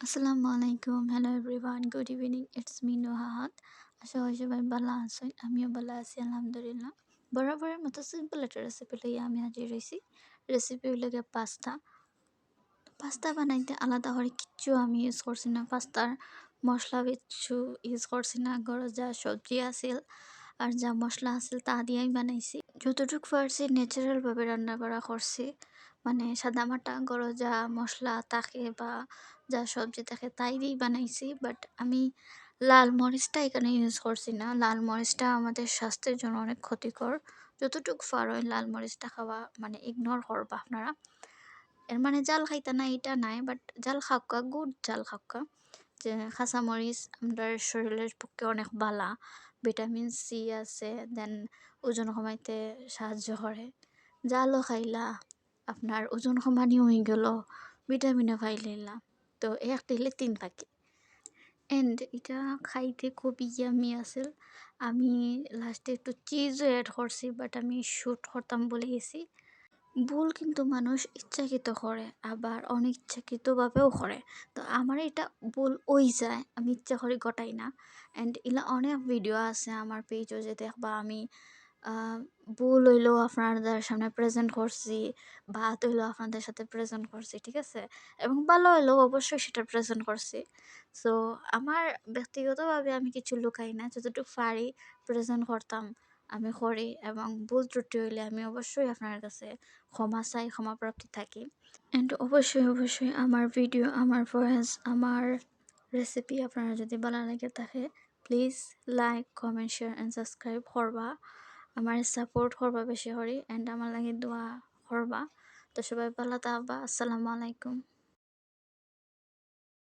আসসালামু আলাইকুম। Hello everyone good evening it's me Nohat আশা করি সবাই ভালো আছেন, আমিও ভালো আছি, আলহামদুলিল্লাহ। বরাবরের মতো সিম্পল একটা রেসিপি লইয়া আমি হাজির রয়েছি রেসিপি লাগে পাস্তা পাস্তা বানাইতে আলাদা করে কিচ্ছু আমি ইউজ করছি না। পাস্তার মশলা কিচ্ছু ইউজ করছি না। ঘরে যা সবজি আছিল আর যা মশলা আছিল তা দিয়েই বানাইছি। যতটুকু পারছি ন্যাচারালভাবে রান্না করা করছি। মানে সাদামাটা গরো যা মশলা থাকে বা যা সবজি থাকে তাই দিয়েই বানাইছি বাট আমি লাল মরিচটা এখানে ইউজ করছি না। লাল মরিচটা আমাদের স্বাস্থ্যের জন্য অনেক ক্ষতিকর। যতটুকু হয় লাল মরিচটা খাওয়া মানে ইগনোর করবা আপনারা। এর মানে জাল খাইতে না এটা নাই বাট জাল খাওয়া গুড জাল খাওয়া যে খাসা মরিচ আমাদের শরীরের পক্ষে অনেক বালা, ভিটামিন সি আছে দেন ওজন কমাইতে সাহায্য করে। জালও খাইলা। আপনার ওজন কমানি হয়ে গেল, ভিটামিনও খাইলাইলা তো এক দিলে তিন পাখি। এন্ড এটা খাইতে খুবই ইয়ামি আছিল। আমি লাস্টে একটু চিজও অ্যাড করছি বাট আমি শ্যুট করতাম বলে গেছি। ভুল কিন্তু মানুষ ইচ্ছাকৃত করে, আবার অনিচ্ছাকৃতভাবেও করে। তো আমার এটা ভুল ওই যায়, আমি ইচ্ছা করে গটাই না। অ্যান্ড এলা অনেক ভিডিও আছে আমার পেজও যে দেখবা আমি ভুল হইলেও আপনাদের সামনে প্রেজেন্ট করছি ভাত হইলেও আপনাদের সাথে প্রেজেন্ট করছি, ঠিক আছে? এবং ভালো হইলেও অবশ্যই সেটা প্রেজেন্ট করছি। সো আমার ব্যক্তিগতভাবে আমি কিছু লুকাই না, যতটুকু পারি প্রেজেন্ট করতাম আমি করি এবং ভুল ত্রুটি হইলে আমি অবশ্যই আপনার কাছে ক্ষমা চাই, ক্ষমা প্রাপ্তি থাকি। অ্যান্ড অবশ্যই অবশ্যই আমার ভিডিও আমার ভয়েস আমার রেসিপি আপনারা যদি ভালো লাগে থাকে please like comment share and subscribe করবা। আমার সাপোর্ট করবা বেশি হরি অ্যান্ড আমার লাগে দোয়া করবা। তো সবাই ভালো থাকবা, আসসালামু আলাইকুম।